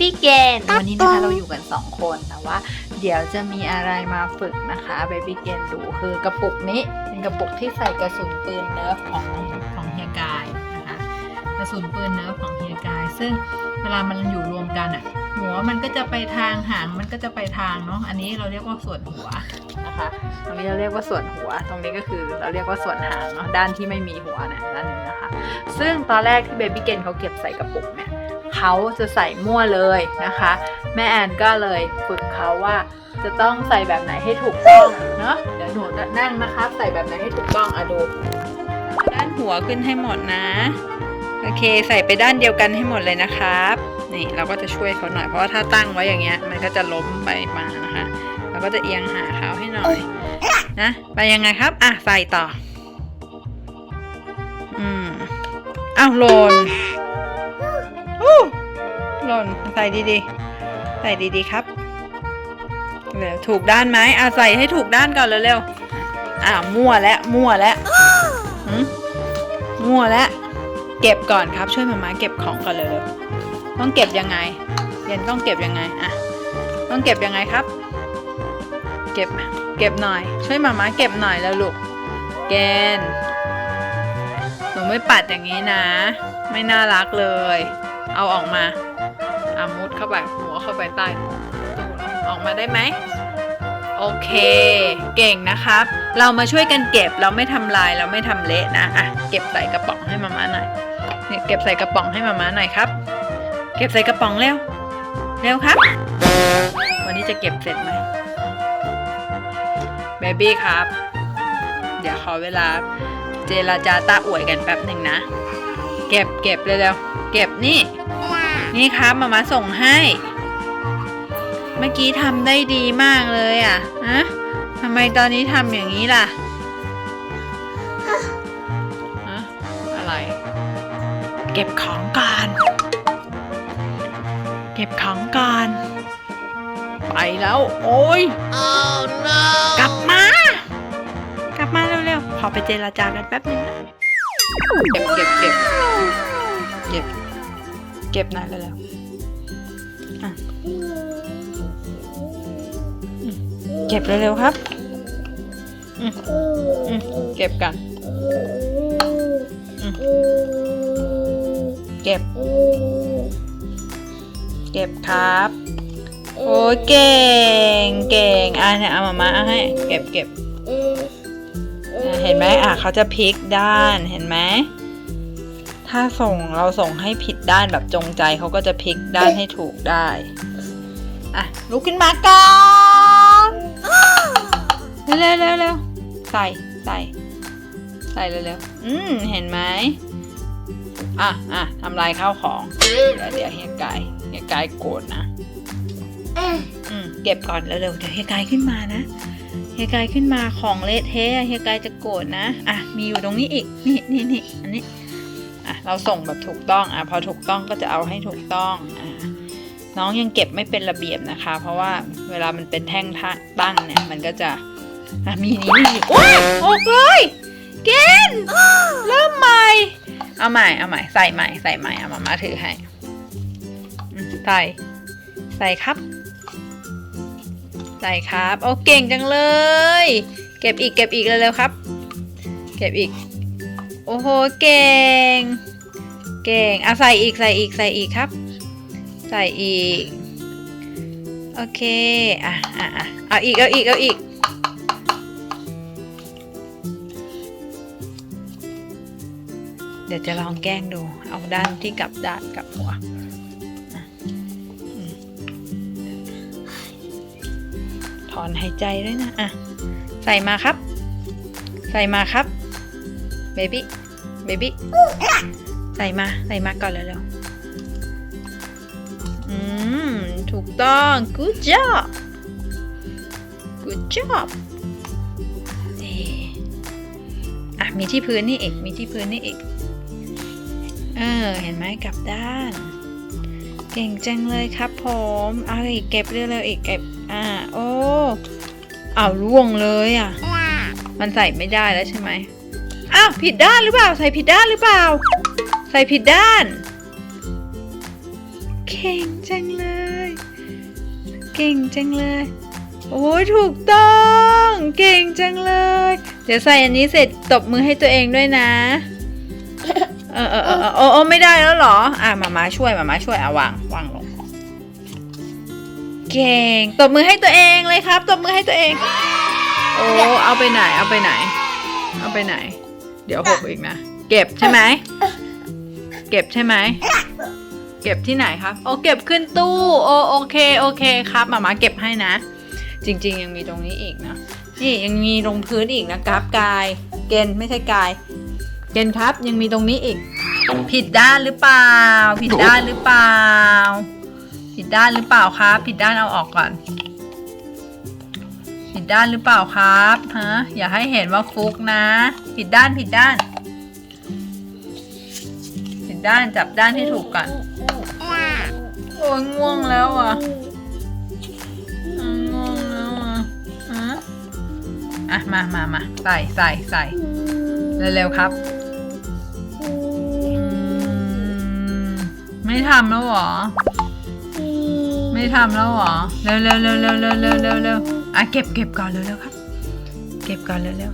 บี้เกนวันนี้นะคะเราอยู่กัน 2 คนแต่ว่า เดี๋ยวจะมีอะไรมาฝึกนะคะเบบี้เกนดูคือกระปุกนี้เป็นกระปุกที่ใส่กระสุนปืนเนิร์ฟของของเฮียกายนะคะกระสุนปืนเนิร์ฟของเฮียกาย ซึ่งเวลามันอยู่รวมกันอะหัวมันก็จะไปทางหางมันก็จะไปทางเนาะอันนี้เราเรียกว่าส่วนหัวนะคะตรงนี้เราเรียกว่าส่วนหัว ตรงนี้ก็คือเราเรียกว่าส่วนหางเนาะด้านที่ไม่มีหัวเนี่ยด้านนี้นะคะ ซึ่งตอนแรกที่เบบี้เกนเขาเก็บใส่กระปุกเนี่ย เขาจะใส่มั่วเลยนะคะ แม่แอนก็เลยฝึกเขาว่าจะต้องใส่แบบไหนให้ถูกต้องเนาะเดี๋ยวหนูนั่งนะคะ ใส่แบบไหนให้ถูกต้องอะดู ด้านหัวขึ้นให้หมดนะ โอเค ใส่ไปด้านเดียวกันให้หมดเลยนะครับ นี่เราก็จะช่วยเขาหน่อยเพราะว่าถ้าตั้งไว้อย่างเงี้ย มันก็จะล้มไปมานะคะเราก็จะเอียงหาเขาให้หน่อยนะไปยังไงครับอะใส่ต่อ อืมอ้าวหล่นอู้ หล่นใส่ดีๆ ใส่ดีๆครับเร็วถูกด้านไหมอะใส่ให้ถูกด้านก่อนเร็วๆอ่ามั่วแล้วมั่วแล้วมั่วแล้วเก็บก่อนครับ ช่วยมามาเก็บของก่อนเร็วๆต้องเก็บยังไงเย็นต้องเก็บยังไงอะต้องเก็บยังไงครับ เก็บเก็บหน่อย ช่วยมามาเก็บหน่อยแล้วลูกเกณฑ์หนูไม่ปัดอย่างนี้นะ ไม่น่ารักเลย เอาออกมา อามุดเข้าไปหัวเข้าไปใต้ตู้ออกมาได้ไหมโอเค เก่งนะครับ เรามาช่วยกันเก็บเราไม่ทำลายเราไม่ทำเละนะอะเก็บใส่กระป๋องให้มาม่าหน่อยเนี่ยเก็บใส่กระป๋องให้มาม่าหน่อยครับ เก็บใส่กระป๋องเร็วเร็วครับ วันนี้จะเก็บเสร็จไหมเบบี้ครับ เดี๋ยวขอเวลาเจรจาตาอวยกันแป๊บหนึ่งนะ เก็บเก็บเร็วๆเก็บนี่ นี่ครับมามาส่งให้ เมื่อกี้ทำได้ดีมากเลยอะฮะทำไมตอนนี้ทำอย่างนี้ล่ะฮะอะไร เก็บของก่อน เก็บของก่อน ไปแล้ว โอ้ย Oh no! กลับมา กลับมาเร็วๆ ขอไปเจราจากันแป๊บนึงนะเก็บเก็บเก็บ เก็บหน่อยเร็วๆอะอืมเก็บเร็วๆครับเก็บกัน เก็บ เก็บครับ โอ้ยเก่ง เก่ง อะเนี่ยเอามามาเอาให้ เก็บเก็บเห็นไหมอะเขาจะพลิกด้าน เห็นไหม ถ้าส่งเราส่งให้ผิดด้านแบบจงใจเขาก็จะพลิกด้านให้ถูกได้ อะ ลุกขึ้นมาก่อนเร็วเร็วเร็วเร็วใส่ใส่ใส่เร็วเร็วอืมเห็นไหมอะอะทำลายข้าวของ เดี๋ยวเดี๋ยวเฮียกายเฮียกายโกรธนะอืมเก็บก่อนแล้วเร็วๆเดี๋ยวเฮียกายขึ้นมานะเฮียกายขึ้นมาของเละเทะเฮียกายจะโกรธนะ อะ มีอยู่ตรงนี้อีก นี่นี่นี่อันนี้ เราส่งแบบถูกต้องอะพอถูกต้องก็จะเอาให้ถูกต้องอะน้องยังเก็บไม่เป็นระเบียบนะคะ เพราะว่าเวลามันเป็นแท่งตั้งเนี่ยมันก็จะอะมีนี้มีโอ้ยออกเลยเกณฑ์เริ่มใหม่ เอาใหม่เอาใหม่ใส่ใหม่ใส่ใหม่เอามามาถือให้ใส่ใส่ครับ ใส่ครับโอ้เก่งจังเลย เก็บอีกเก็บอีกเร็วๆครับ เก็บอีก โอ้โห เก่ง เก่งอะใส่อีกใส่อีกใส่อีกครับ ใส่อีก โอเค อะอะอะเอาอีกเอาอีกเอาอีกเดี๋ยวจะลองแกล้งดู เอาด้านที่กลับด้านกลับหัวอถอนหายใจด้วยนะ อะ ใส่มาครับ ใส่มาครับ เบบี้ เบบี้ ใส่มาใส่มาก่อนเร็วๆอืม ถูกต้อง good job good job นี่อะ มีที่พื้นนี่อีกมีที่พื้นนี่อีก เออ เห็นไหมกลับด้าน เก่งจังเลยครับผมเอาอีกเก็บเร็วๆอีกเก็บ อ่า โอ้อ้าวร่วงเลยอะ มันใส่ไม่ได้แล้วใช่ไหมอ้าวผิดด้านหรือเปล่า ใส่ผิดด้านหรือเปล่าใส่ผิดด้าน เก่งจังเลย เก่งจังเลย โอ้ยถูกต้อง เก่งจังเลย เดี๋ยวใส่อันนี้เสร็จตบมือให้ตัวเองด้วยนะ เออเออเออเอโอ้โอ้ไม่ได้แล้วเหรอ อะมามาช่วยมามาช่วยอะวางวางลง เก่ง ตบมือให้ตัวเองเลยครับ ตบมือให้ตัวเอง โอ้เอาไปไหน เอาไปไหน เอาไปไหน เดี๋ยวหกอีกนะ เก็บใช่ไหม เก็บใช่ไหม เก็บที่ไหนครับโอเก็บขึ้นตู้โอโอเคโอเคครับมามาเก็บให้นะ จริง ๆ ยังมีตรงนี้อีกนะนี่ยังมีลงพื้นอีกนะครับกาย เกณฑ์ไม่ใช่กาย เกณฑ์ครับยังมีตรงนี้อีก ผิดด้านหรือเปล่า ผิดด้านหรือเปล่า ผิดด้านหรือเปล่าครับ ผิดด้านเอาออกก่อน ผิดด้านหรือเปล่าครับฮะอย่าให้เห็นว่าฟุกนะ ผิดด้านผิดด้าน ด้านจับด้านให้ถูกก่อนโอ้ยง่วงแล้วอะง่วงแล้วอะฮะอะมามามาใส่ใส่ใส่เร็วๆครับ ไม่ทำแล้วหรอ ไม่ทำแล้วหรอ เร็วเร็วเร็วเร็วเร็วเร็วเร็วเร็วอะเก็บเก็บก่อนเร็วเร็วครับ เก็บก่อนเร็วเร็ว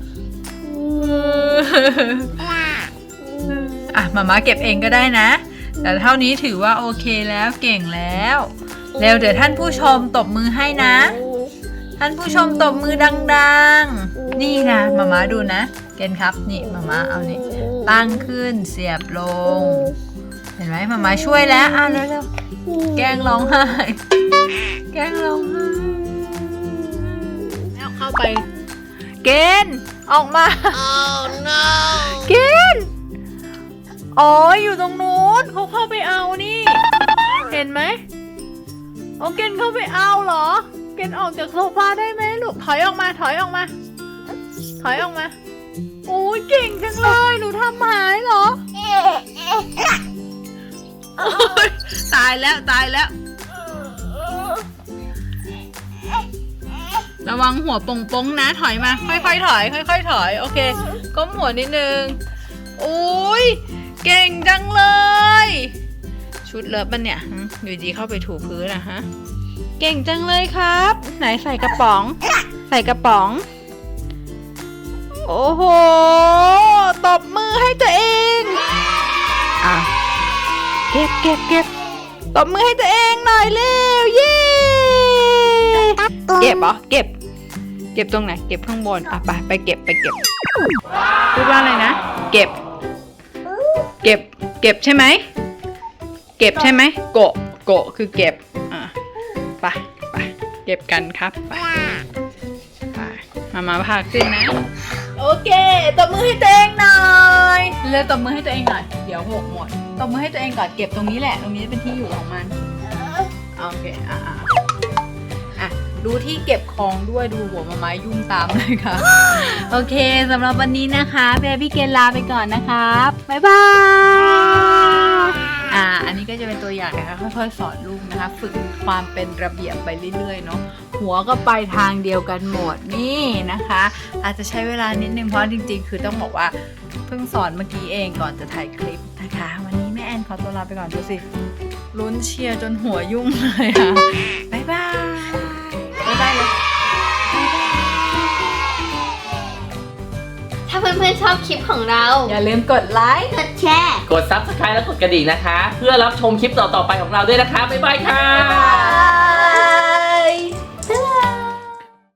อะมาม่าเก็บเองก็ได้นะ แต่เท่านี้ถือว่าโอเคแล้วเก่งแล้วเร็วเดี๋ยวท่านผู้ชมตบมือให้นะ ท่านผู้ชมตบมือดังๆ นี่นะมาม่าดูนะ เกณฑ์ครับนี่มาม่าเอานี่ตั้งขึ้นเสียบลง เห็นไหมมาม่าช่วยแล้วอะเร็วๆแกล้งร้องไห้แกล้งร้องไห้แล้วเข้าไป เกณฑ์ออกมา Oh no! เกณฑ์ อ๋ออยู่ตรงนู้นเขาเข้าไปเอานี่ เห็นไหมโอเกณฑ์เข้าไปเอาเหรอ เกณฑ์ออกจากโซฟาได้ไหมลูกถอยออกมาถอยออกมา ถอยออกมาโอ้ยเก่งจังเลยหนูทำหายเหรอโอ๊ยตายแล้วตายแล้ว ระวังหัวปงปงๆนะถอยมา ค่อยๆถอย ค่อยๆถอย โอเคก้มหัวนิดนึงโอ้ย เก่งจังเลย ชุดเลิฟมันเนี่ยหึอยู่ดีเข้าไปถูพื้นอะฮะ เก่งจังเลยครับ ไหนใส่กระป๋อง ใส่กระป๋อง โอ้โห ตบมือให้ตัวเอง อะ เก็บเก็บเก็บตบมือให้ตัวเองหน่อยเร็ว เย้เก็บเหรอ เก็บ เก็บตรงไหน เก็บข้างบน อะไปไปเก็บไปเก็บพูดว่าอะไรนะ เก็บ เก็บ เก็บใช่ไหม เก็บใช่ไหม โกะ โกะคือเก็บ อะไปไปเก็บกันครับไปไปมามาพาขึ้นนะ โอเคตบมือให้ตัวเองหน่อยเร็วตบมือให้ตัวเองหน่อย เดี๋ยวหกหมด ตบมือให้ตัวเองก่อน เก็บตรงนี้แหละ ตรงนี้เป็นที่อยู่ของมัน โอเค อะอะอะ ดูที่เก็บของด้วยดูหัวมาไม้ยุ่งตามเลยค่ะ โอเคสำหรับวันนี้นะคะเบบี้เกนลาไปก่อนนะครับบ๊ายบายอ่าอันนี้ก็จะเป็นตัวอย่างนะคะค่อยๆสอนลูกนะคะ ฝึกความเป็นระเบียบไปเรื่อยๆเนาะหัวก็ไปทางเดียวกันหมดนี่นะคะ อาจจะใช้เวลานิดนึงเพราะจริง ๆ คือต้องบอกว่าเพิ่งสอนเมื่อกี้เองก่อนจะถ่ายคลิปนะคะ วันนี้แม่แอนขอตัวลาไปก่อนดูสิลุ้นเชียร์จนหัวยุ่งเลยค่ะบ๊ายบาย อบคลิปของเรา อย่าลืมกดไลค์ กดแชร์ กดซับสไครต์และกดกระดิ่งนะคะ เพื่อรับชมคลิปต่อๆไปของเราด้วยนะคะ บ๊ายบายค่ะ บ๊ายบา